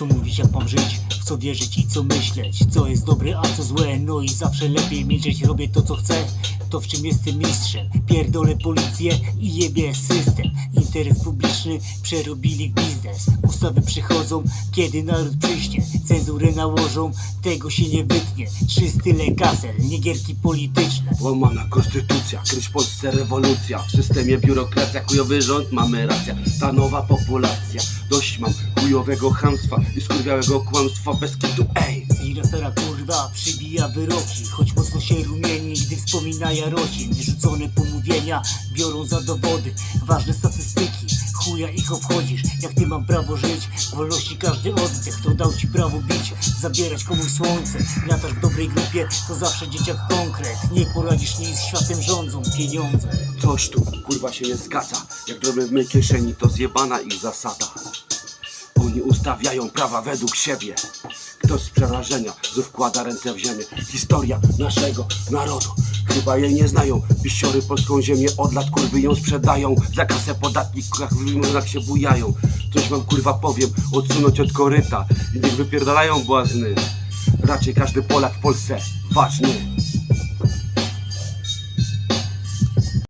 Co mówić jak mam żyć, w co wierzyć i co myśleć. Co jest dobre, a co złe, no i zawsze lepiej milczeć. Robię to co chcę, to w czym jestem mistrzem. Pierdolę policję i jebie system. Interes publiczny przerobili w biznes. Ustawy przychodzą, kiedy naród przyśnie Cenzurę nałożą, tego się nie wytnie. Trzy style kasel, nie gierki polityczne. Łamana konstytucja, kryć w Polsce rewolucja. W systemie biurokracja, chujowy rząd, mamy rację Ta nowa populacja, dość mam chujowego chamstwa I skurwiałego kłamstwa. Bez kitu, ej! Zirafera kurwa przybija wyroki Choć mocno się rumieni, gdy wspomina Jarocin Wyrzucone pomówienia biorą za dowody Ważne statystyki, chuja ich obchodzisz. Jak ty mam prawo żyć, wolności każdy oddech. To dał ci prawo bić, zabierać komuś słońce. Latasz w dobrej grupie, to zawsze dzieciak konkret. Nie poradzisz nic, światem rządzą pieniądze. Coś tu kurwa się nie zgadza. Jak robię w mej kieszeni to zjebana ich zasada. Oni ustawiają prawa według siebie Ktoś z przerażenia znów wkłada ręce w ziemię. Historia naszego narodu. Chyba jej nie znają. Piściory polską ziemię od lat kurwy ją sprzedają. Za kasę podatnikach w limonach się bujają. Coś wam kurwa powiem. Odsunąć od koryta. I niech wypierdalają błazny. Raczej każdy Polak w Polsce ważny